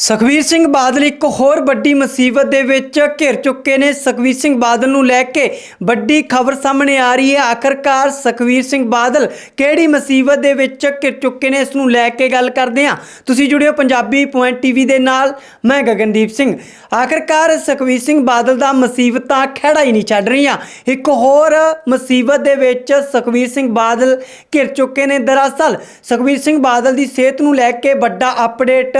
ਸੁਖਬੀਰ ਸਿੰਘ ਬਾਦਲ ਇੱਕ ਹੋਰ ਵੱਡੀ ਮੁਸੀਬਤ ਦੇ ਵਿੱਚ ਘਿਰ ਚੁੱਕੇ ਨੇ। ਸੁਖਬੀਰ ਸਿੰਘ ਬਾਦਲ ਨੂੰ ਲੈ ਕੇ ਵੱਡੀ ਖਬਰ ਸਾਹਮਣੇ ਆ ਰਹੀ ਹੈ। ਆਖਰਕਾਰ ਸੁਖਬੀਰ ਸਿੰਘ ਬਾਦਲ ਕਿਹੜੀ ਮੁਸੀਬਤ ਦੇ ਵਿੱਚ ਘਿਰ ਚੁੱਕੇ ਨੇ, ਇਸ ਨੂੰ ਲੈ ਕੇ ਗੱਲ ਕਰਦੇ ਹਾਂ। ਤੁਸੀਂ ਜੁੜਿਓ ਪੰਜਾਬੀ ਪੁਆਇੰਟ ਟੀਵੀ ਦੇ ਨਾਲ। ਮੈਂ ਗਗਨਦੀਪ ਸਿੰਘ। ਆਖਰਕਾਰ ਸੁਖਬੀਰ ਸਿੰਘ ਬਾਦਲ ਦਾ ਮੁਸੀਬਤਾਂ ਖੜਾ ਹੀ ਨਹੀਂ ਛੱਡ ਰਹੀਆਂ। ਇੱਕ ਹੋਰ ਮੁਸੀਬਤ ਦੇ ਵਿੱਚ ਸੁਖਬੀਰ ਸਿੰਘ ਬਾਦਲ ਘਿਰ ਚੁੱਕੇ ਨੇ। ਦਰਅਸਲ ਸੁਖਬੀਰ ਸਿੰਘ ਬਾਦਲ ਦੀ ਸਿਹਤ ਨੂੰ ਲੈ ਕੇ ਵੱਡਾ ਅਪਡੇਟ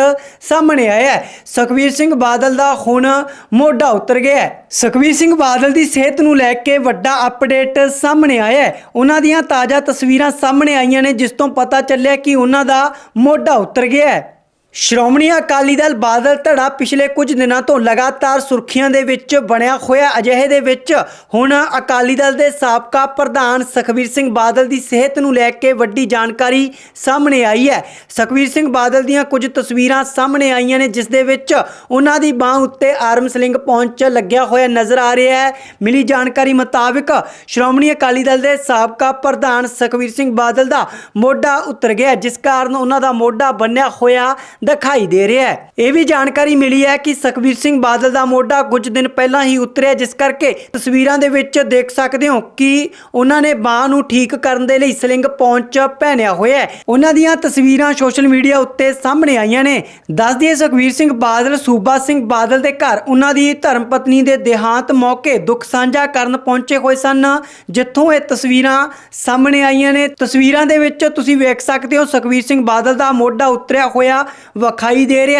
ਸਾਹਮਣੇ ਆਇਆ ਹੈ। ਸੁਖਬੀਰ ਸਿੰਘ ਬਾਦਲ ਦਾ ਹੁਣ ਮੋਢਾ ਉਤਰ ਗਿਆ ਹੈ। ਸੁਖਬੀਰ ਸਿੰਘ ਬਾਦਲ ਦੀ ਸਿਹਤ ਨੂੰ ਲੈ ਕੇ ਵੱਡਾ ਅਪਡੇਟ ਸਾਹਮਣੇ ਆਇਆ ਹੈ। ਉਹਨਾਂ ਦੀਆਂ ਤਾਜ਼ਾ ਤਸਵੀਰਾਂ ਸਾਹਮਣੇ ਆਈਆਂ ਨੇ, ਜਿਸ ਤੋਂ ਪਤਾ ਚੱਲਿਆ ਕਿ ਉਹਨਾਂ ਦਾ ਮੋਢਾ ਉਤਰ ਗਿਆ ਹੈ। ਸ਼੍ਰੋਮਣੀ ਅਕਾਲੀ ਦਲ ਬਾਦਲ ਧੜਾ ਪਿਛਲੇ ਕੁਝ ਦਿਨਾਂ ਤੋਂ ਲਗਾਤਾਰ ਸੁਰਖੀਆਂ ਦੇ ਵਿੱਚ ਬਣਿਆ ਹੋਇਆ, ਅਜਿਹੇ ਦੇ ਵਿੱਚ ਹੁਣ ਅਕਾਲੀ ਦਲ ਦੇ ਸਾਬਕਾ ਪ੍ਰਧਾਨ ਸੁਖਬੀਰ ਸਿੰਘ ਬਾਦਲ ਦੀ ਸਿਹਤ ਨੂੰ ਲੈ ਕੇ ਵੱਡੀ ਜਾਣਕਾਰੀ ਸਾਹਮਣੇ ਆਈ ਹੈ। ਸੁਖਬੀਰ ਸਿੰਘ ਬਾਦਲ ਦੀਆਂ ਕੁਝ ਤਸਵੀਰਾਂ ਸਾਹਮਣੇ ਆਈਆਂ ਨੇ, ਜਿਸ ਦੇ ਵਿੱਚ ਉਹਨਾਂ ਦੀ ਬਾਹ ਉੱਤੇ ਆਰਮ ਸਲਿੰਗ ਪਹੁੰਚ ਲੱਗਿਆ ਹੋਇਆ ਨਜ਼ਰ ਆ ਰਿਹਾ ਹੈ। ਮਿਲੀ ਜਾਣਕਾਰੀ ਮੁਤਾਬਕ ਸ਼੍ਰੋਮਣੀ ਅਕਾਲੀ ਦਲ ਦੇ ਸਾਬਕਾ ਪ੍ਰਧਾਨ ਸੁਖਬੀਰ ਸਿੰਘ ਬਾਦਲ ਦਾ ਮੋਢਾ ਉਤਰ ਗਿਆ, ਜਿਸ ਕਾਰਨ ਉਹਨਾਂ ਦਾ ਮੋਢਾ ਬੰਨਿਆ ਹੋਇਆ ਦਿਖਾਈ ਦੇ ਰਿਹਾ ਹੈ। ਇਹ ਵੀ ਜਾਣਕਾਰੀ ਮਿਲੀ ਹੈ ਕਿ ਸੁਖਬੀਰ ਸਿੰਘ ਬਾਦਲ ਦਾ ਮੋਢਾ ਕੁਝ ਦਿਨ ਪਹਿਲਾਂ ਹੀ ਉਤਰਿਆ, ਜਿਸ ਕਰਕੇ ਤਸਵੀਰਾਂ ਦੇ ਵਿੱਚ ਦੇਖ ਸਕਦੇ ਹੋ ਕਿ ਉਹਨਾਂ ਨੇ ਬਾਹ ਨੂੰ ਠੀਕ ਕਰਨ ਦੇ ਲਈ ਸਲਿੰਗ ਪਹੁੰਚ ਪਹਿਨਿਆ ਹੋਇਆ ਹੈ। ਉਹਨਾਂ ਦੀਆਂ ਤਸਵੀਰਾਂ ਸੋਸ਼ਲ ਮੀਡੀਆ ਉੱਤੇ ਸਾਹਮਣੇ ਆਈਆਂ ਨੇ। ਦੱਸ ਦਈਏ, ਸੁਖਬੀਰ ਸਿੰਘ ਬਾਦਲ, ਸੂਬਾ ਸਿੰਘ ਬਾਦਲ ਦੇ ਘਰ ਉਹਨਾਂ ਦੀ ਧਰਮ ਪਤਨੀ ਦੇ ਦੇਹਾਂਤ ਮੌਕੇ ਦੁੱਖ ਸਾਂਝਾ ਕਰਨ ਪਹੁੰਚੇ ਹੋਏ ਸਨ, ਜਿੱਥੋਂ ਇਹ ਤਸਵੀਰਾਂ ਸਾਹਮਣੇ ਆਈਆਂ ਨੇ। ਤਸਵੀਰਾਂ ਦੇ ਵਿੱਚ ਤੁਸੀਂ ਵੇਖ ਸਕਦੇ ਹੋ, ਸੁਖਬੀਰ ਸਿੰਘ ਬਾਦਲ ਦਾ ਮੋਢਾ ਉਤਰਿਆ ਹੋਇਆ। ਵਿਖਾਈ ਦੇ ਰਿਹਾ